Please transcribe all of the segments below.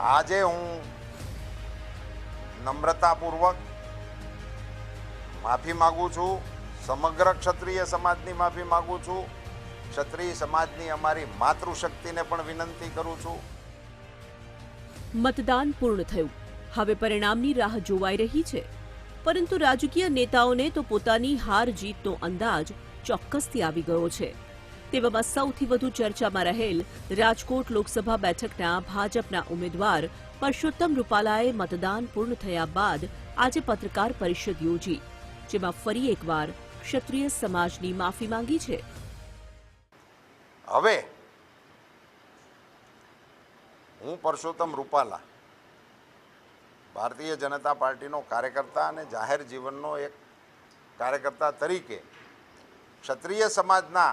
આજે હું નમ્રતાપૂર્વક માફી માગું છું, સમગ્ર ક્ષત્રિય સમાજની માફી માગું છું, ક્ષત્રિય સમાજની અમારી માતૃશક્તિને પણ વિનંતી કરું છું. મતદાન પૂર્ણ થયું. હવે પરિણામની રાહ જોવાઈ રહી છે. પરંતુ રાજકીય નેતાઓને તો પોતાની હાર જીતનો અંદાજ ચોક્કસથી આવી ગયો છે. તેવામાં સૌથી વધુ ચર્ચામાં રહેલ રાજકોટ લોકસભા બેઠકના ભાજપના ઉમેદવાર પરષોત્તમ રૂપાલાએ મતદાન પૂર્ણ થયા બાદ આજે પત્રકાર પરિષદ યોજી, જેમાં ફરી એકવાર ક્ષત્રિય સમાજની માફી માંગી છે. હવે હું પરસોત્તમ રૂપાલા, ભારતીય જનતા પાર્ટીનો કાર્યકર્તા અને જાહેર જીવનનો એક કાર્યકર્તા તરીકે ક્ષત્રિય સમાજના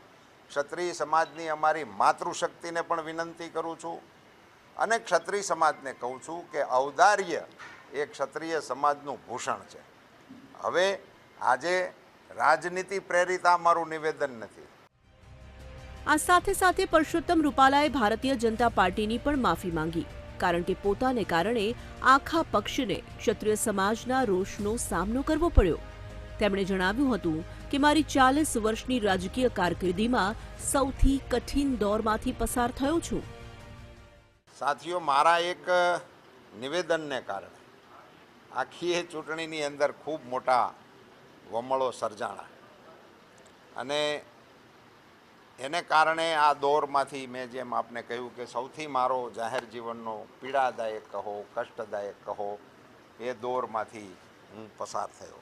ક્ષત્રિય સમાજની અમારી માતૃશક્તિને પણ વિનંતી કરું છું અને ક્ષત્રિય સમાજને કહું છું કે ઔદાર્ય એ ક્ષત્રિય સમાજનું ભૂષણ છે. હવે આજે રાજનીતિ પ્રેરિત આ મારું નિવેદન નથી. આ સાથે સાથે પરસોત્તમ રૂપાલાએ ભારતીય જનતા પાર્ટીની પણ માફી માંગી, કારણ કે પોતાને કારણે આખા પક્ષને ક્ષત્રિય સમાજના રોષનો સામનો કરવો પડ્યો. તેમણે જણાવ્યું હતું કે મારી ચાલીસ વર્ષની રાજકીય કારકિર્દીમાં સૌથી કઠિન દોરમાંથી પસાર થયો છું. સાથીઓ, મારા એક નિવેદનને કારણે આખી એ ચૂંટણીની અંદર ખૂબ મોટા વમળો સર્જાણા. અને એને કારણે આ દોરમાંથી મેં જેમ આપને કહ્યું કે સૌથી મારો જાહેર જીવનનો પીડાદાયક કહો, કષ્ટદાયક કહો, એ દોરમાંથી હું પસાર થયો.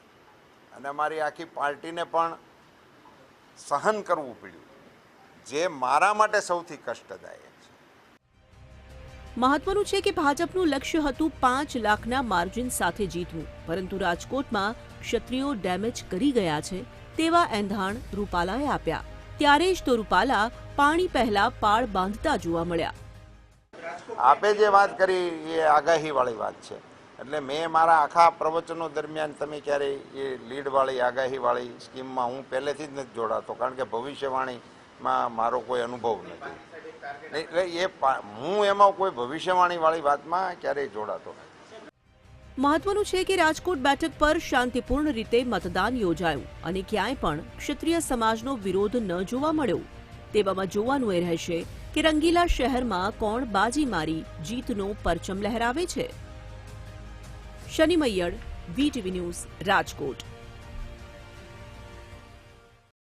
અને અમારી આખી પાર્ટીને પણ સહન કરવું પડ્યું. જે મારા માટે સૌથી કષ્ટદાયક છે. મહત્વનું છે કે ભાજપનું લક્ષ્ય હતું પાંચ લાખના માર્જિન સાથે જીતવું. પરંતુ રાજકોટમાં ક્ષત્રિયો ડેમેજ કરી ગયા છે તેવા એંધાણ રૂપાલાએ આપ્યા. ત્યારે જ તો રૂપાલા પાણી પહેલા પાળ બાંધતા જોવા મળ્યા. આપે જે વાત કરી એ આગાહીવાળી વાત છે. એટલે મેં મારા આખા પ્રવચનો દરમિયાન તમે ક્યારેય એ લીડવાળી, આગાહીવાળી સ્કીમમાં હું પહેલેથી જ નથી જોડાતો, કારણ કે ભવિષ્યવાણીમાં મારો કોઈ અનુભવ નથી. એટલે એ હું એમાં કોઈ ભવિષ્યવાણીવાળી વાતમાં ક્યારેય જોડાતો મહત્વનું છે કે રાજકોટ બેઠક પર શાંતિપૂર્ણ રીતે મતદાન યોજાયું અને ક્યાંય પણ ક્ષત્રિય સમાજનો વિરોધ ન જોવા મળ્યો. તેવામાં જોવાનું એ રહેશે કે રંગીલા શહેરમાં કોણ બાજી મારી જીતનો પરચમ લહેરાવે છે. શનિ મૈયડ વીટીવી ન્યૂઝ રાજકોટ